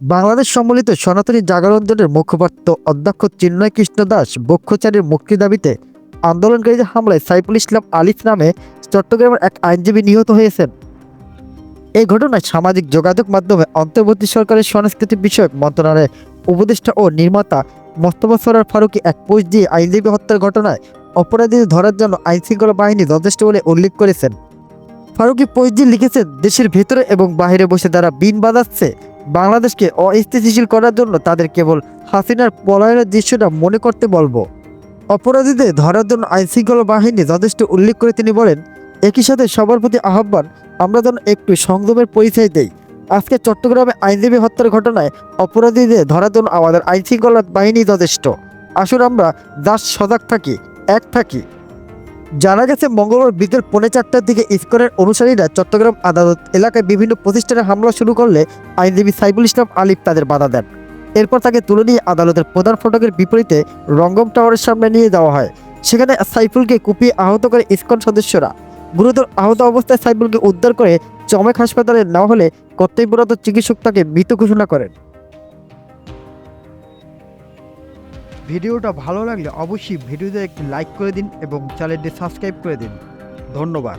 বাংলাদেশ সম্মিলিত সনাতনী জাগরণ দলের মুখপাত্র অধ্যক্ষ চিন্ময় কৃষ্ণ দাস বক্ষচারীর মুক্তি দাবিতে আন্দোলনকারীদের হামলায় সাইফুল ইসলাম আলিফ নামে চট্টগ্রামের এক আইনজীবী নিহত হয়েছেন। এই ঘটনায় সামাজিক যোগাযোগ মাধ্যমে অন্তর্বর্তী সরকারের সংস্কৃতি বিষয়ক মন্ত্রণালয়ের উপদেষ্টা ও নির্মাতা মোস্তফা সরার ফারুকি এক পোস্ট দিয়ে আইনজীবী হত্যার ঘটনায় অপরাধীদের ধরার জন্য আইনশৃঙ্খলা বাহিনী যথেষ্ট বলে উল্লেখ করেছেন। ফারুকি পোস্ট দিয়ে লিখেছেন, দেশের ভেতরে এবং বাইরে বসে যারা বিন বাজাচ্ছে। বাংলাদেশকে অস্থিতিশীল করার জন্য তাদের কেবল হাসিনার পলায়নের দৃশ্যটা মনে করতে বলব। অপরাধীদের ধরার জন্য আইনশৃঙ্খলা বাহিনী যথেষ্ট উল্লেখ করে তিনি বলেন, একই সাথে সবার প্রতি আহ্বান, আমরা যেন একটু সংযমের পরিচয় দেই। আজকে চট্টগ্রামে আইনজীবী হত্যার ঘটনায় অপরাধীদের ধরার জন্য আমাদের আইনশৃঙ্খলা বাহিনী যথেষ্ট। আসুন আমরা দাস সজাগ থাকি, এক থাকি। জানা গেছে, মঙ্গলবার বিকেল পৌনে চারটার দিকে ইস্কনের অনুসারীরা চট্টগ্রাম আদালত এলাকায় বিভিন্ন প্রতিষ্ঠানে হামলা শুরু করলে আইনজীবী সাইফুল ইসলাম আলিফ তাদের বাধা দেন। এরপর তাকে তুলে নিয়ে আদালতের প্রধান ফটকের বিপরীতে রঙ্গম টাওয়ারের সামনে নিয়ে যাওয়া হয়। সেখানে সাইফুলকে কুপিয়ে আহত করে ইস্কন সদস্যরা। গুরুতর আহত অবস্থায় সাইফুলকে উদ্ধার করে চমেক হাসপাতালে নেওয়া হলে কর্তব্যরত চিকিৎসক তাকে মৃত ঘোষণা করেন। ভিডিওটা ভালো লাগলে অবশ্যই ভিডিওতে একটি লাইক করে দিন এবং চ্যানেলটি সাবস্ক্রাইব করে দিন। ধন্যবাদ।